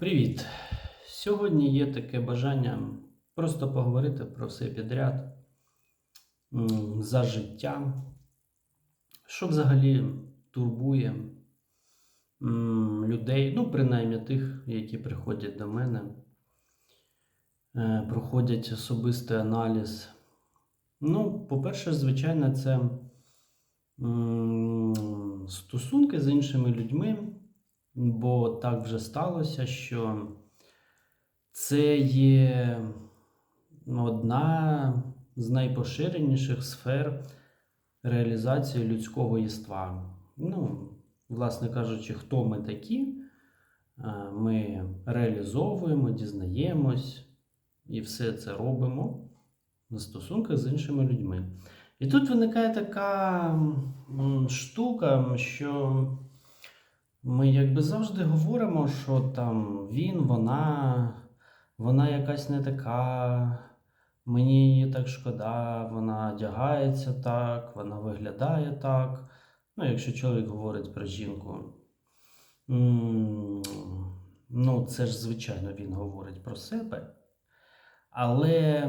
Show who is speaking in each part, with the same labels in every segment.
Speaker 1: Привіт! Сьогодні є таке бажання просто поговорити про все підряд за життя, що взагалі турбує людей, ну, принаймні тих, які приходять до мене, е, проходять особистий аналіз. Ну, по-перше, звичайно, це стосунки з іншими людьми. Бо так вже сталося, що це є одна з найпоширеніших сфер реалізації людського єства. Ну, власне кажучи, хто ми такі, е, ми реалізовуємо, дізнаємось і все це робимо на стосунках з іншими людьми. І тут виникає така штука, що. Ми якби завжди говоримо, що там він, вона, вона якась не така, мені її так шкода, вона одягається так, вона виглядає так. Ну, якщо чоловік говорить про жінку, ну, це ж, звичайно, він говорить про себе. Але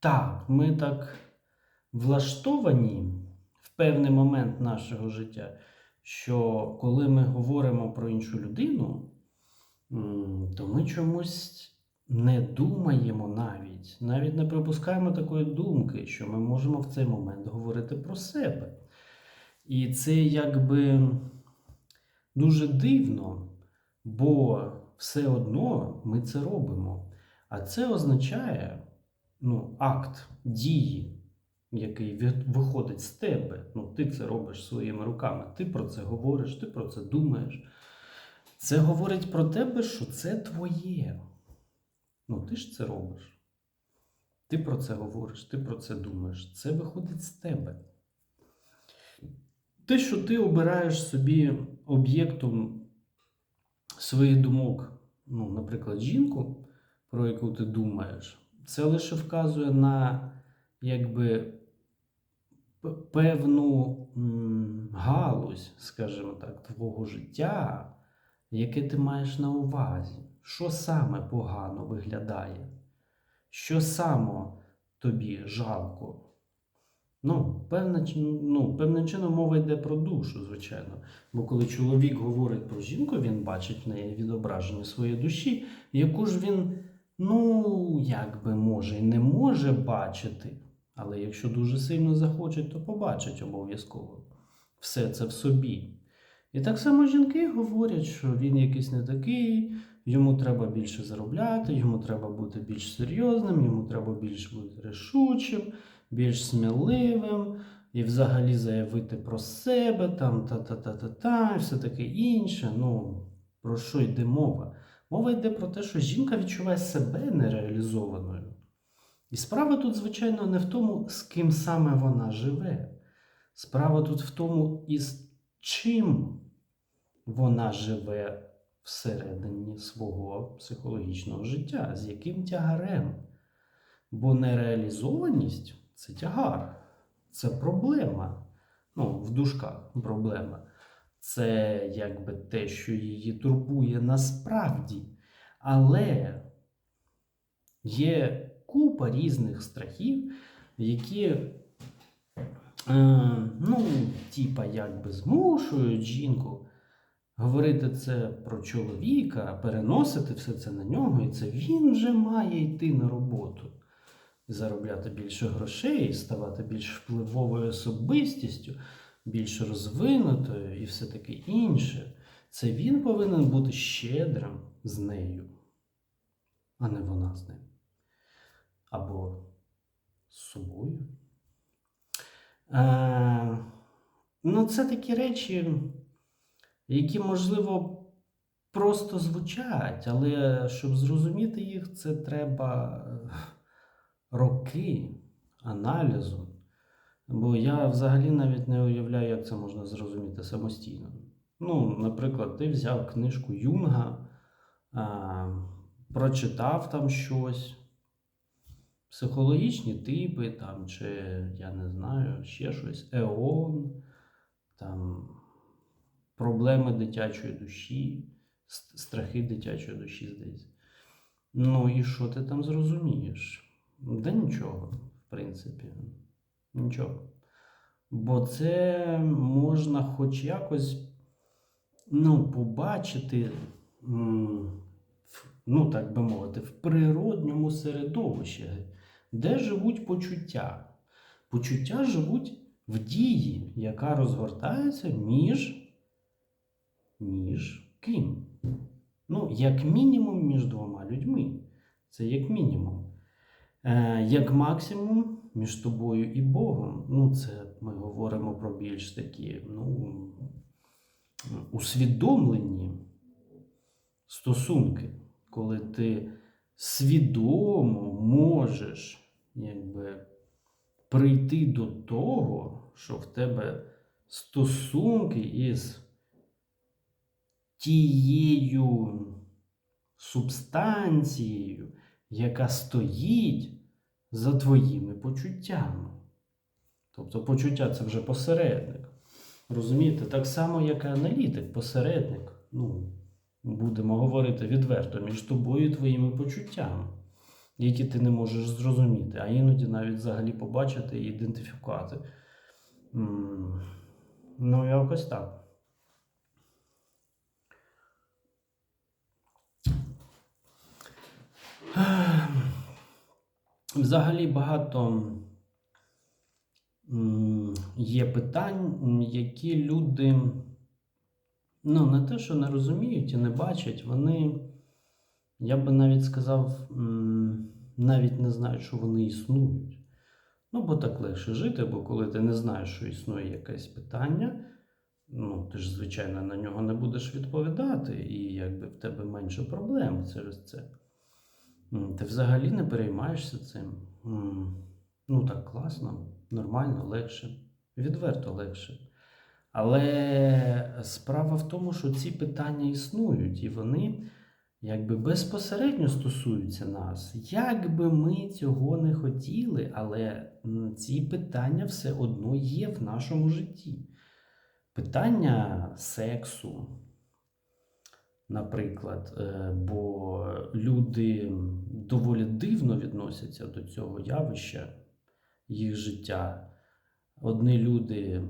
Speaker 1: так, ми так влаштовані в певний момент нашого життя що коли ми говоримо про іншу людину, то ми чомусь не думаємо навіть, навіть не припускаємо такої думки, що ми можемо в цей момент говорити про себе. І це якби дуже дивно, бо все одно ми це робимо. А це означає ну, акт дії який виходить з тебе. Ну, ти це робиш своїми руками, ти про це говориш, ти про це думаєш. Це говорить про тебе, що це твоє. Ну, ти ж це робиш. Ти про це говориш, ти про це думаєш. Це виходить з тебе. Те, що ти обираєш собі об'єктом своїх думок, ну, наприклад, жінку, про яку ти думаєш, це лише вказує на якби певну галузь, скажімо так, твого життя, яке ти маєш на увазі. Що саме погано виглядає? Що саме тобі жалко? Ну, певна, чи- ну, певним чином мова йде про душу, звичайно. Бо коли чоловік говорить про жінку, він бачить в неї відображення своєї душі, яку ж він, ну, як би може і не може бачити. Але якщо дуже сильно захочуть, то побачать обов'язково все це в собі. І так само жінки говорять, що він якийсь не такий, йому треба більше заробляти, йому треба бути більш серйозним, йому треба більш бути рішучим, більш сміливим, і взагалі заявити про себе, там та-та-та-та-та, і все таке інше. Ну, про що йде мова? Мова йде про те, що жінка відчуває себе нереалізованою. І справа тут, звичайно, не в тому, з ким саме вона живе. Справа тут в тому, із чим вона живе всередині свого психологічного життя, з яким тягарем. Бо нереалізованість це тягар, це проблема. Ну, в дужках проблема. Це якби те, що її турбує насправді. Але є купа різних страхів, які, е, ну, типа, якби змушують жінку говорити це про чоловіка, переносити все це на нього, і це він вже має йти на роботу. Заробляти більше грошей, ставати більш впливовою особистістю, більш розвинутою і все таке інше. Це він повинен бути щедрим з нею, а не вона з ним або з собою. Е, ну, це такі речі, які, можливо, просто звучать, але щоб зрозуміти їх, це треба е, роки аналізу. Бо я взагалі навіть не уявляю, як це можна зрозуміти самостійно. Ну, наприклад, ти взяв книжку Юнга, е, прочитав там щось, психологічні типи, там, чи я не знаю, ще щось, ЕОН, там, проблеми дитячої душі, Страхи дитячої душі, здається. Ну і що ти там зрозумієш? Да нічого, в принципі. Нічого. Бо це можна хоч якось ну, побачити, ну так би мовити, в природньому середовищі, де живуть почуття. Почуття живуть в дії, яка розгортається між, між ким? Ну, як мінімум, між двома людьми. Це як мінімум. Е, як максимум між тобою і Богом. Ну, це ми говоримо про більш такі, ну, усвідомлені стосунки, коли ти свідомо можеш якби, прийти до того, що в тебе стосунки із тією субстанцією, яка стоїть за твоїми почуттями. Тобто почуття це вже посередник. Розумієте, так само, як і аналітик, посередник. Ну, будемо говорити відверто між тобою і твоїми почуттями, які ти не можеш зрозуміти, а іноді навіть взагалі побачити і ідентифікувати. Ну, якось так. Взагалі багато є питань, які люди ну, не те, що не розуміють і не бачать, вони, я би навіть сказав, навіть не знають, що вони існують. Ну, бо так легше жити, бо коли ти не знаєш, що існує якесь питання, ну, ти ж, звичайно, на нього не будеш відповідати, і якби в тебе менше проблем через це. Ти взагалі не переймаєшся цим. Ну так класно, нормально, легше, відверто легше. Але справа в тому, що ці питання існують, і вони якби безпосередньо стосуються нас. Як би ми цього не хотіли, але ці питання все одно є в нашому житті. Питання сексу, наприклад, е, бо люди доволі дивно відносяться до цього явища їх життя. Одні люди,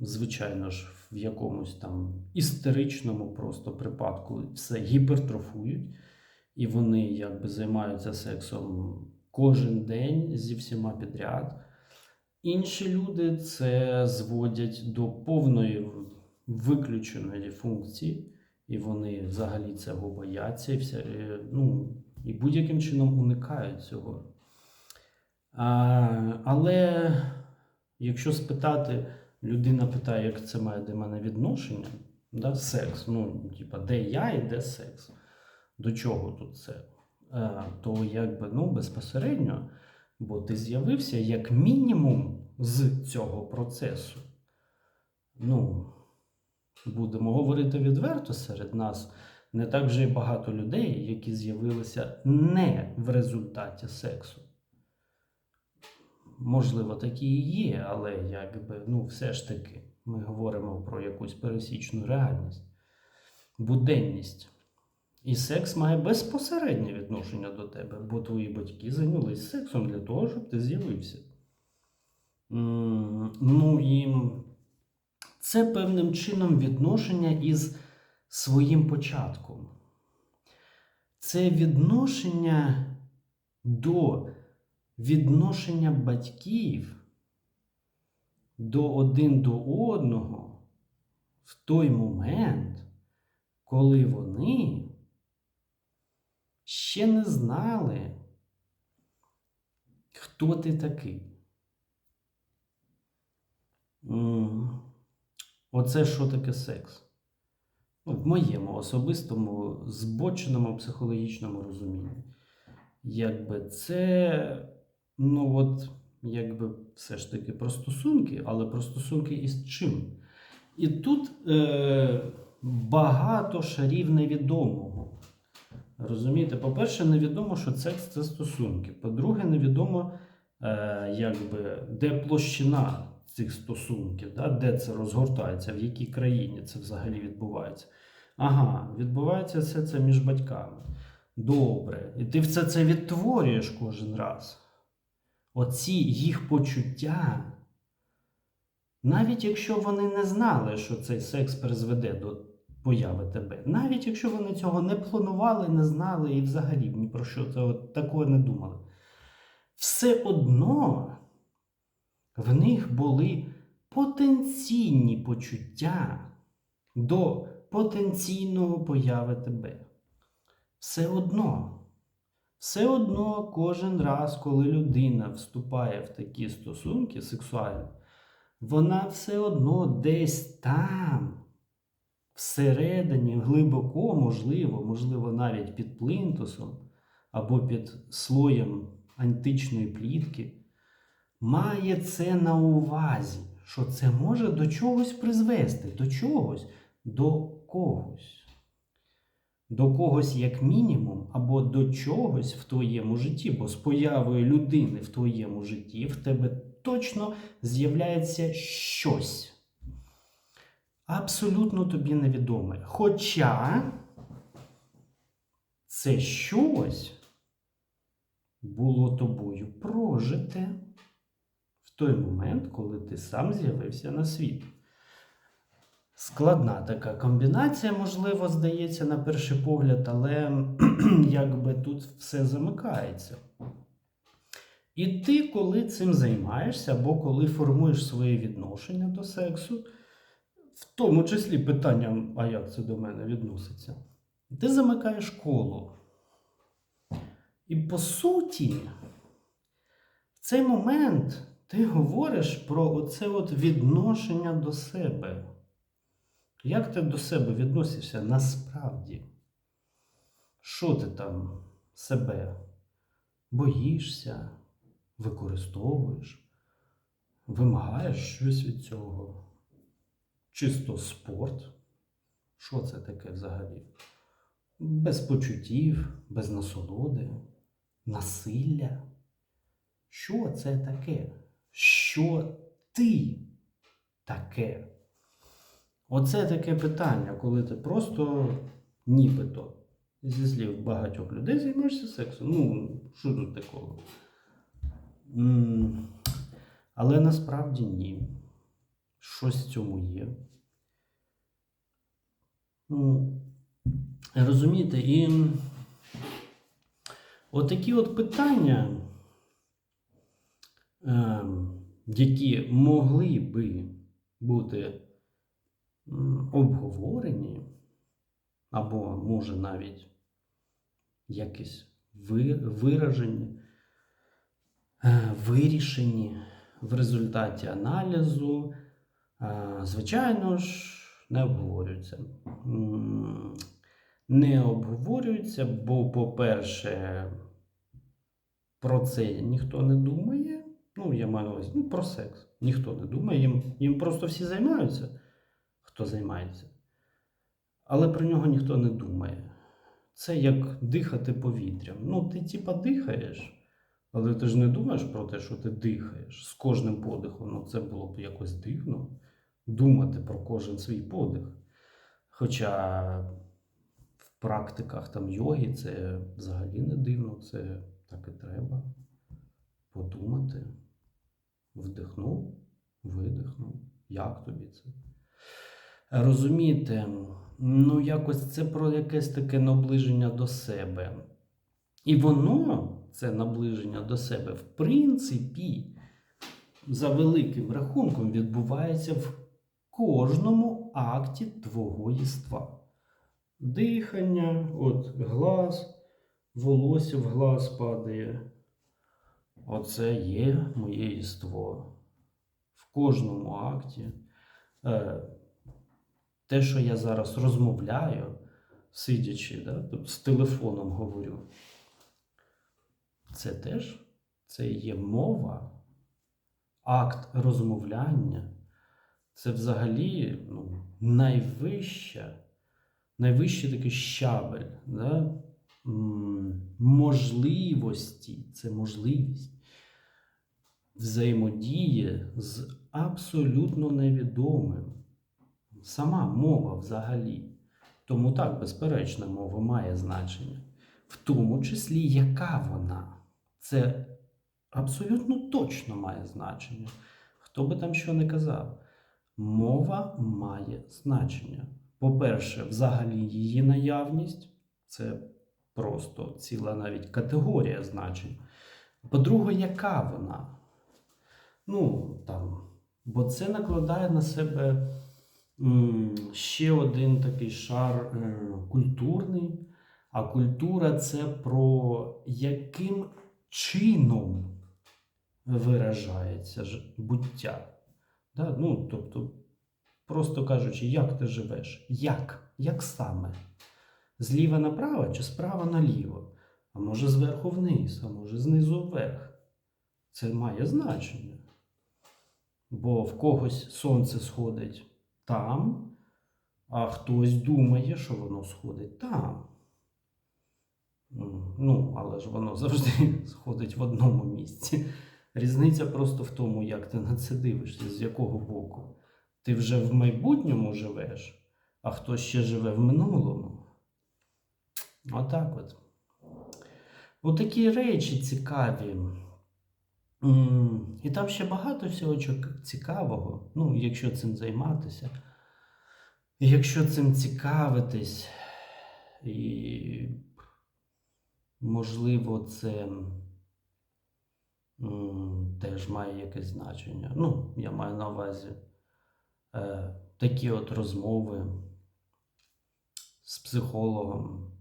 Speaker 1: звичайно ж, в якомусь там істеричному просто припадку все гіпертрофують, і вони якби займаються сексом кожен день зі всіма підряд. Інші люди це зводять до повної виключеної функції, і вони взагалі цього бояться, і, вся, е, ну, і будь-яким чином уникають цього. А, але якщо спитати, людина питає, як це має до мене відношення, да, секс, ну, типа, де я і де секс, до чого тут це? Е, то якби ну, безпосередньо, бо ти з'явився як мінімум з цього процесу. Ну, будемо говорити відверто серед нас. Не так вже й багато людей, які з'явилися не в результаті сексу. Можливо, такі і є, але якби, ну, все ж таки, ми говоримо про якусь пересічну реальність, буденність. І секс має безпосереднє відношення до тебе, бо твої батьки зайнялись сексом для того, щоб ти з'явився. Ну і це певним чином відношення із своїм початком. Це відношення до відношення батьків до один до одного в той момент, коли вони ще не знали, хто ти такий. Оце що таке секс? Ну, в моєму особистому збоченому психологічному розумінні. Якби це, ну от, якби все ж таки про стосунки, але про стосунки із чим? І тут е, багато шарів невідомого. Розумієте, по-перше, невідомо, що секс це стосунки. По-друге, невідомо, е, якби, де площина цих стосунків, да? де це розгортається, в якій країні це взагалі відбувається. Ага, відбувається все це між батьками. Добре. І ти все це відтворюєш кожен раз. Оці їх почуття, навіть якщо вони не знали, що цей секс призведе до появи тебе, навіть якщо вони цього не планували, не знали і взагалі ні про що це от такого не думали, все одно в них були потенційні почуття до потенційного появи тебе. Все одно. Все одно кожен раз, коли людина вступає в такі стосунки сексуальні, вона все одно десь там, всередині, глибоко, можливо, можливо, навіть під плинтусом або під слоєм античної плітки, має це на увазі, що це може до чогось призвести, до чогось, до когось. До когось як мінімум, або до чогось в твоєму житті, бо з появою людини в твоєму житті в тебе точно з'являється щось. Абсолютно тобі невідоме. Хоча це щось було тобою прожите в той момент, коли ти сам з'явився на світ. Складна така комбінація, можливо, здається на перший погляд, але якби тут все замикається. І ти, коли цим займаєшся, або коли формуєш своє відношення до сексу, в тому числі питанням, а як це до мене відноситься, ти замикаєш коло. І по суті, в цей момент ти говориш про оце от відношення до себе. Як ти до себе відносишся насправді? Що ти там себе боїшся, використовуєш, вимагаєш щось від цього? Чисто спорт? Що це таке взагалі? Без почуттів, без насолоди, насилля? Що це таке? Що ти таке? Оце таке питання, коли ти просто нібито зі слів багатьох людей займаєшся сексом. Ну, що тут такого? Але насправді ні. Щось в цьому є. Ну, розумієте, і отакі от питання, ем, які могли би бути обговорені, або, може, навіть якісь виражені, е, вирішені в результаті аналізу, е, звичайно ж, не обговорюються. Не обговорюються, бо, по-перше, про це ніхто не думає. Ну, я маю на увазі, ну, про секс. Ніхто не думає, їм, їм просто всі займаються, хто займається. Але про нього ніхто не думає. Це як дихати повітрям. Ну, ти типа дихаєш, але ти ж не думаєш про те, що ти дихаєш з кожним подихом. Ну, це було б якось дивно думати про кожен свій подих. Хоча в практиках там йоги це взагалі не дивно, це так і треба подумати. Вдихнув, видихнув. Як тобі це? Розумієте, ну якось це про якесь таке наближення до себе. І воно, це наближення до себе, в принципі, за великим рахунком, відбувається в кожному акті твого єства. Дихання, от глаз, волосся в глаз падає. Оце є моє єство. В кожному акті. Те, що я зараз розмовляю, сидячи, да, тут з телефоном говорю, це теж це є мова, акт розмовляння. Це взагалі ну, найвища, найвищий такий щабель да? можливості, це можливість взаємодії з абсолютно невідомим. Сама мова взагалі. Тому так, безперечно, мова має значення. В тому числі, яка вона. Це абсолютно точно має значення. Хто би там що не казав. Мова має значення. По-перше, взагалі її наявність це просто ціла навіть категорія значень. По-друге, яка вона? Ну, там, бо це накладає на себе ще один такий шар е, культурний. А культура це про яким чином виражається буття. Да? Ну, тобто, просто кажучи, як ти живеш? Як? Як саме? Зліва направо чи справа наліво? А може зверху вниз, а може знизу вверх. Це має значення. Бо в когось сонце сходить там, а хтось думає, що воно сходить там. Ну, але ж воно завжди сходить в одному місці. Різниця просто в тому, як ти на це дивишся, з якого боку. Ти вже в майбутньому живеш, а хтось ще живе в минулому. Отак от. Отакі речі цікаві. І там ще багато всього цікавого, ну, якщо цим займатися. Якщо цим цікавитись, і можливо, це теж має якесь значення. Ну, я маю на увазі е, такі от розмови з психологом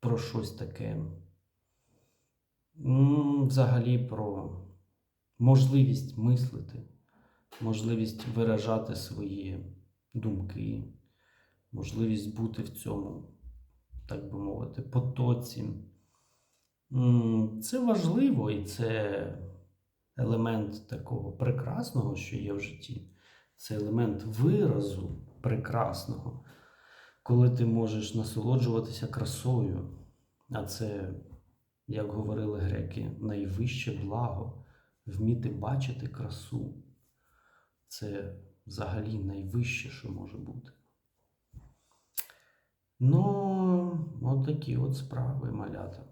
Speaker 1: про щось таке. Взагалі про можливість мислити, можливість виражати свої думки, можливість бути в цьому, так би мовити, потоці. Це важливо і це елемент такого прекрасного, що є в житті. Це елемент виразу прекрасного, коли ти можеш насолоджуватися красою. А це, як говорили греки, найвище благо вміти бачити красу. Це взагалі найвище, що може бути. Ну, от такі от справи, малята.